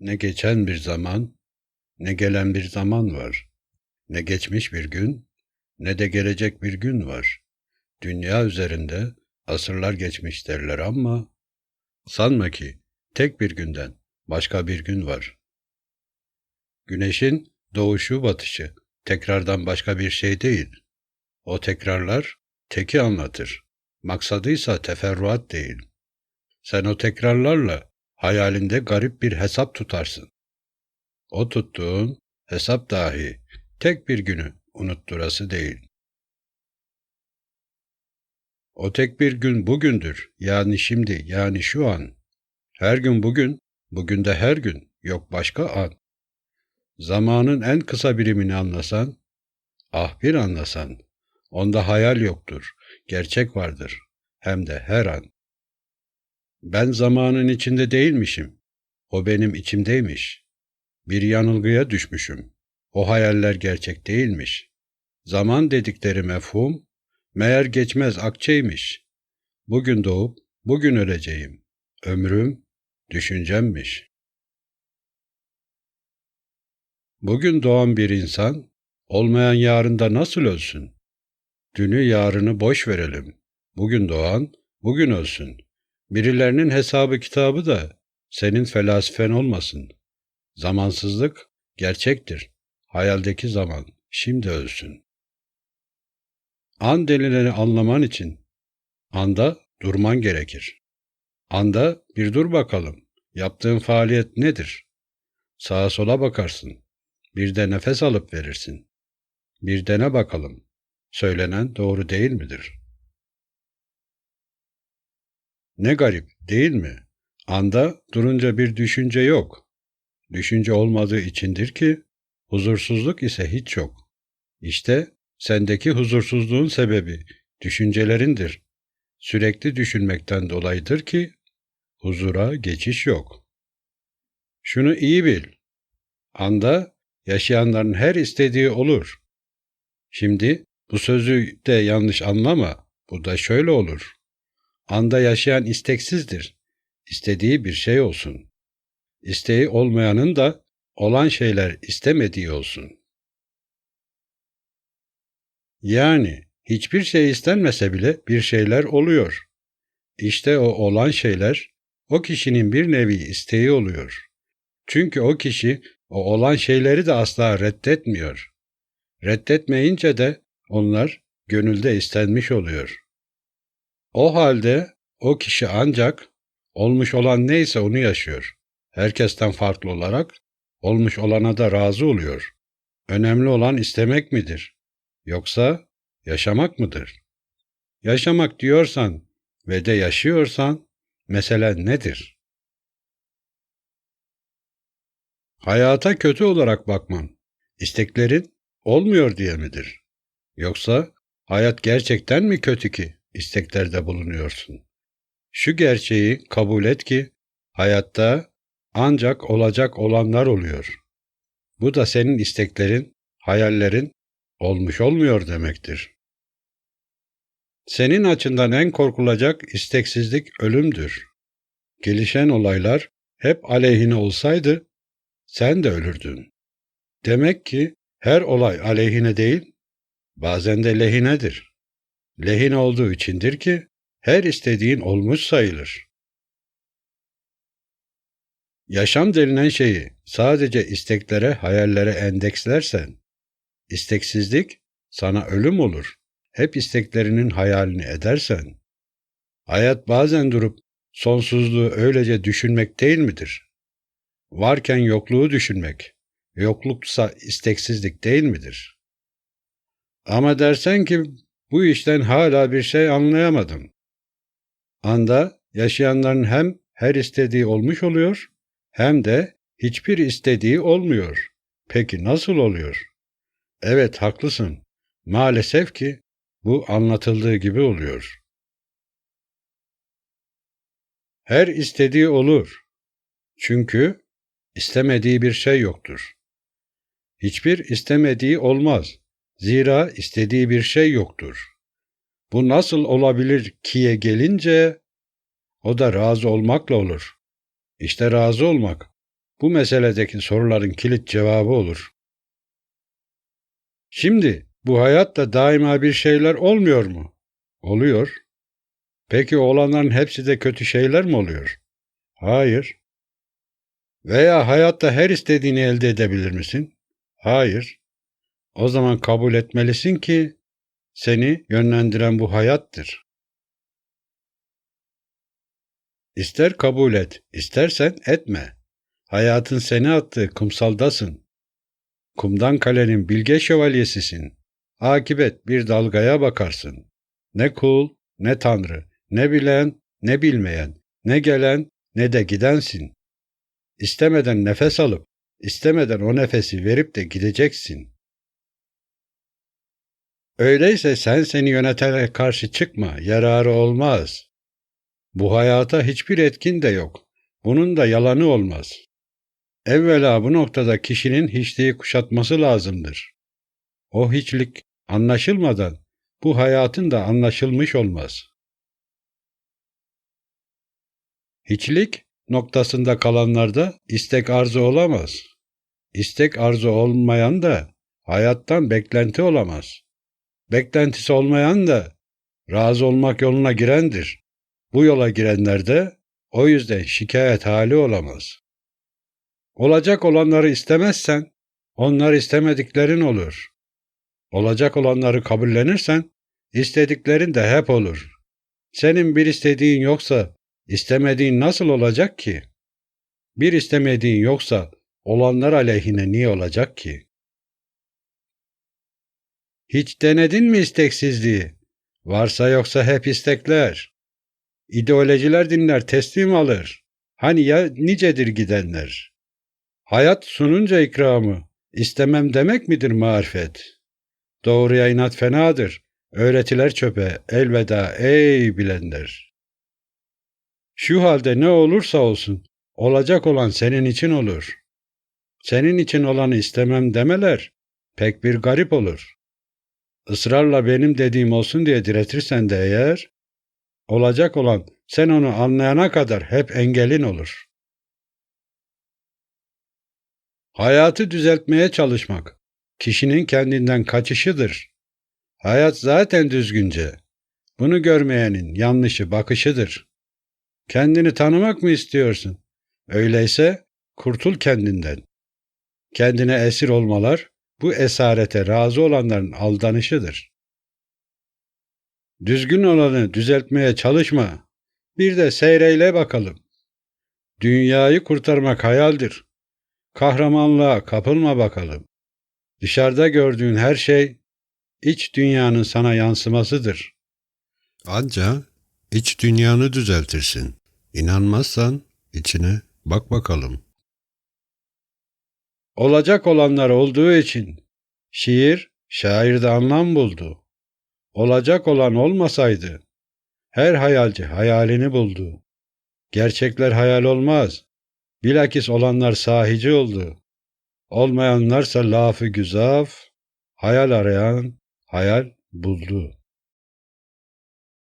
Ne geçen bir zaman, ne gelen bir zaman var. Ne geçmiş bir gün, ne de gelecek bir gün var. Dünya üzerinde asırlar geçmiş derler ama sanma ki tek bir günden başka bir gün var. Güneşin doğuşu batışı tekrardan başka bir şey değil. O tekrarlar teki anlatır. Maksadıysa teferruat değil. Sen o tekrarlarla hayalinde garip bir hesap tutarsın. O tuttuğun hesap dahi tek bir günü unutturası değil. O tek bir gün bugündür, yani şimdi, yani şu an. Her gün bugün, bugün de her gün, yok başka an. Zamanın en kısa birimini anlasan, ah bir anlasan, onda hayal yoktur, gerçek vardır, hem de her an. Ben zamanın içinde değilmişim, o benim içimdeymiş. Bir yanılgıya düşmüşüm, o hayaller gerçek değilmiş. Zaman dedikleri mefhum, meğer geçmez akçeymiş. Bugün doğup, bugün öleceğim. Ömrüm, düşüncemmiş. Bugün doğan bir insan, olmayan yarında nasıl ölsün? Dünü yarını boş verelim. Bugün doğan, bugün ölsün. Birilerinin hesabı kitabı da senin felasifen olmasın. Zamansızlık gerçektir. Hayaldeki zaman şimdi ölsün. An denileni anlaman için anda durman gerekir. Anda bir dur bakalım. Yaptığın faaliyet nedir? Sağa sola bakarsın. Bir de nefes alıp verirsin. Bir dene bakalım. Söylenen doğru değil midir? Ne garip, değil mi? Anda durunca bir düşünce yok. Düşünce olmadığı içindir ki huzursuzluk ise hiç yok. İşte sendeki huzursuzluğun sebebi düşüncelerindir. Sürekli düşünmekten dolayıdır ki huzura geçiş yok. Şunu iyi bil. Anda yaşayanların her istediği olur. Şimdi bu sözü de yanlış anlama. Bu da şöyle olur. Anda yaşayan isteksizdir. İstediği bir şey olsun. İsteği olmayanın da olan şeyler istemediği olsun. Yani hiçbir şey istenmese bile bir şeyler oluyor. İşte o olan şeyler o kişinin bir nevi isteği oluyor. Çünkü o kişi o olan şeyleri de asla reddetmiyor. Reddetmeyince de onlar gönülde istenmiş oluyor. O halde o kişi ancak olmuş olan neyse onu yaşıyor. Herkesten farklı olarak olmuş olana da razı oluyor. Önemli olan istemek midir? Yoksa yaşamak mıdır? Yaşamak diyorsan ve de yaşıyorsan mesele nedir? Hayata kötü olarak bakman, isteklerin olmuyor diye midir? Yoksa hayat gerçekten mi kötü ki isteklerde bulunuyorsun? Şu gerçeği kabul et ki hayatta ancak olacak olanlar oluyor. Bu da senin isteklerin, hayallerin olmuş olmuyor demektir. Senin açından en korkulacak isteksizlik ölümdür. Gelişen olaylar hep aleyhine olsaydı sen de ölürdün. Demek ki her olay aleyhine değil, bazen de lehinedir. Lehine olduğu içindir ki her istediğin olmuş sayılır. Yaşam denilen şeyi sadece isteklere, hayallere endekslersen, isteksizlik sana ölüm olur. Hep isteklerinin hayalini edersen, hayat bazen durup sonsuzluğu öylece düşünmek değil midir? Varken yokluğu düşünmek, yokluksa isteksizlik değil midir? Ama dersen ki bu işten hala bir şey anlayamadım. Anda yaşayanların hem her istediği olmuş oluyor, hem de hiçbir istediği olmuyor. Peki nasıl oluyor? Evet haklısın. Maalesef ki bu anlatıldığı gibi oluyor. Her istediği olur. Çünkü istemediği bir şey yoktur. Hiçbir istemediği olmaz. Zira istediği bir şey yoktur. Bu nasıl olabilir kiye gelince o da razı olmakla olur. İşte razı olmak bu meseledeki soruların kilit cevabı olur. Şimdi bu hayatta daima bir şeyler olmuyor mu? Oluyor. Peki olanların hepsi de kötü şeyler mi oluyor? Hayır. Veya hayatta her istediğini elde edebilir misin? Hayır. O zaman kabul etmelisin ki seni yönlendiren bu hayattır. İster kabul et, istersen etme. Hayatın seni attığı kumsaldasın. Kumdan kalenin bilge şövalyesisin. Akibet bir dalgaya bakarsın. Ne kul, ne tanrı, ne bilen, ne bilmeyen, ne gelen, ne de gidensin. İstemeden nefes alıp, istemeden o nefesi verip de gideceksin. Öyleyse sen seni yönetene karşı çıkma, yararı olmaz. Bu hayata hiçbir etkin de yok. Bunun da yalanı olmaz. Evvela bu noktada kişinin hiçliği kuşatması lazımdır. O hiçlik anlaşılmadan bu hayatın da anlaşılmış olmaz. Hiçlik noktasında kalanlarda istek arzu olamaz. İstek arzu olmayan da hayattan beklenti olamaz. Beklentisi olmayan da razı olmak yoluna girendir. Bu yola girenler de o yüzden şikayet hali olamaz. Olacak olanları istemezsen onlar istemediklerin olur. Olacak olanları kabullenirsen istediklerin de hep olur. Senin bir istediğin yoksa istemediğin nasıl olacak ki? Bir istemediğin yoksa olanlar aleyhine niye olacak ki? Hiç denedin mi isteksizliği? Varsa yoksa hep istekler. İdeolojiler dinler, teslim alır. Hani ya nicedir gidenler? Hayat sununca ikramı, istemem demek midir marifet? Doğruya inat fenadır, öğretiler çöpe, elveda ey bilenler. Şu halde ne olursa olsun, olacak olan senin için olur. Senin için olanı istemem demeler, pek bir garip olur. Israrla benim dediğim olsun diye diretirsen de eğer, olacak olan sen onu anlayana kadar hep engelin olur. Hayatı düzeltmeye çalışmak, kişinin kendinden kaçışıdır. Hayat zaten düzgünce. Bunu görmeyenin yanlışı bakışıdır. Kendini tanımak mı istiyorsun? Öyleyse kurtul kendinden. Kendine esir olmalar, bu esarete razı olanların aldanışıdır. Düzgün olanı düzeltmeye çalışma. Bir de seyreyle bakalım. Dünyayı kurtarmak hayaldir. Kahramanlığa kapılma bakalım. Dışarıda gördüğün her şey iç dünyanın sana yansımasıdır. Anca iç dünyanı düzeltirsin. İnanmazsan içine bak bakalım. Olacak olanlar olduğu için şiir şairde anlam buldu. Olacak olan olmasaydı her hayalci hayalini buldu. Gerçekler hayal olmaz. Bilakis olanlar sahici oldu. Olmayanlarsa lafı güzaf, hayal arayan hayal buldu.